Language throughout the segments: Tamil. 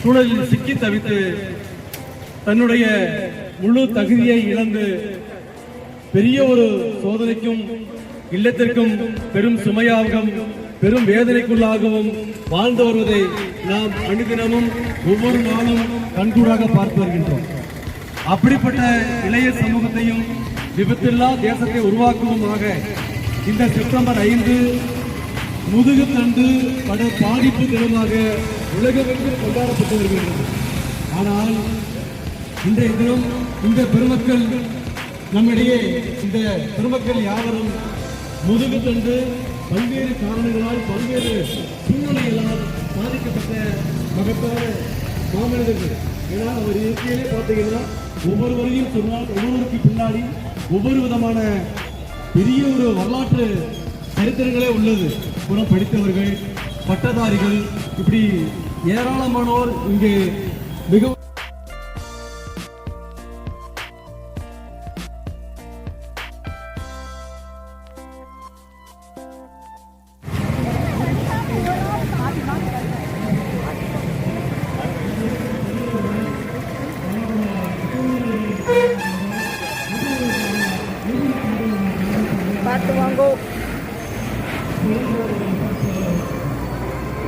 சூழலில் சிக்கி தவித்து தன்னுடைய முழு தகுதியை இழந்து பெரிய ஒரு சோதனைக்கும் இல்லத்திற்கும் பெரும் சுமையாகவும் பெரும் வேதனைக்குள்ளாகவும் வாழ்ந்து வருவதை நாம் அனுதினமும் ஒவ்வொரு நாளும் கண்கூடாக பார்த்து வருகின்றோம். அப்படிப்பட்ட இளைய சமூகத்தையும் விபத்தில்லா தேசத்தை உருவாக்குவதுமாக இந்த செப்டம்பர் ஐந்து முதுகு தண்டு பட பாதிப்பு தினமாக உலகமெங்கும் கொண்டாடப்பட்டு வருகிறது ஆனால் இன்றைய தினம் இந்த பெருமக்கள் நம்மிடையே இந்த பெருமக்கள் யாவரும் முதுகு தண்டு பல்வேறு காரணங்களால் பல்வேறு சூழ்நிலைகளால் பாதிக்கப்பட்ட மகத்தான மாமனிதர்கள். ஏன்னா அவர் இயற்கையிலே பார்த்தீங்கன்னா ஒவ்வொருவரையும் சொன்னால் ஒவ்வொருவருக்கு பின்னாடி ஒவ்வொரு விதமான பெரிய ஒரு வரலாற்று சரித்திரங்களே உள்ளது. புறம் படித்தவர்கள் பட்டதாரிகள் இப்படி ஏராளமானோர் இங்கு மிகவும்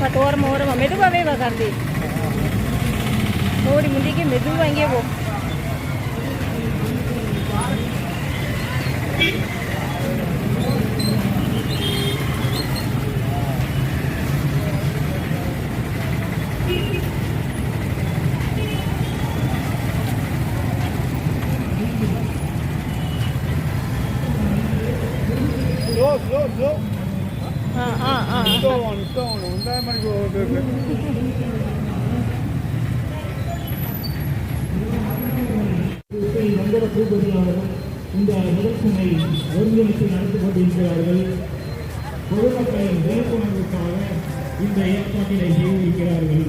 பார்த்து ஓரமாக ஓரமாக மெதுவாகவே வா மோடி முந்திக்கு மெதுவாங்கே போ. ఇస్తాను ఇస్తాను ఉందా మనకు மந்திர பூபதியாளர்கள் இந்த நிகழ்ச்சியை ஒருங்கிணைத்து நடத்தி கொண்டிருக்கிறார்கள் பொதுமக்களின் விளக்குணர்வுக்காக இந்த ஏற்பாட்டினை செய்திருக்கிறார்கள்.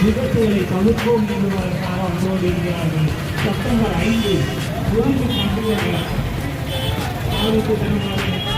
이것을 전국민으로 따라 모델이라는 적당한 아이들 그런 게 가능해요. 아무도 생각하는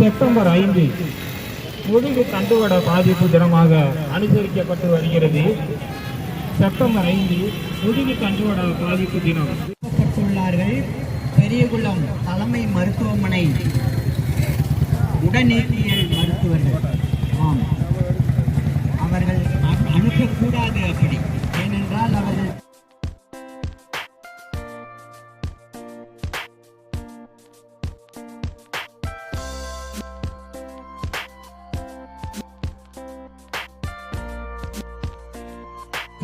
செப்டம்பர் ஐந்து முதுகு தண்டுவட பாதிப்பு தினமாக அனுசரிக்கப்பட்டு வருகிறது. செப்டம்பர் ஐந்து முதுகு தண்டுவட பாதிப்பு தினம். பெரியகுளம் தலைமை மருத்துவமனை உடனீட்டியல் மருத்துவர்கள். ஆம். அவர்கள் அனுப்பக்கூடாது அணுகக்கூடாது அப்படி. ஏனென்றால் அவர்கள்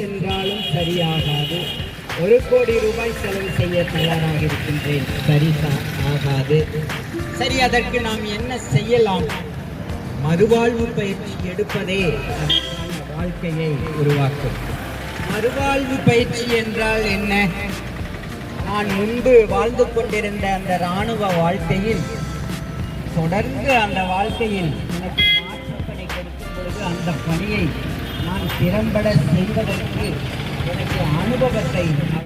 சென்றாலும் சரியாகாது. ஒரு கோடி ரூபாய் செலவு செய்ய தயாராக இருக்கின்றேன். சரி ஆகாது. சரி அதற்கு நாம் என்ன செய்யலாம்? மறுவாழ்வு பயிற்சி எடுப்பதே வாழ்க்கையை உருவாக்கும். மறுவாழ்வு பயிற்சி என்றால் என்ன? நான் முன்பு வாழ்ந்து கொண்டிருந்த அந்த இராணுவ வாழ்க்கையில் தொடர்ந்து அந்த வாழ்க்கையில் எனக்கு மாற்றுப் பணி கிடைக்கும் பொழுது அந்த பணியை நான் திறம்பட செய்வதற்கு எனக்கு அனுபவத்தை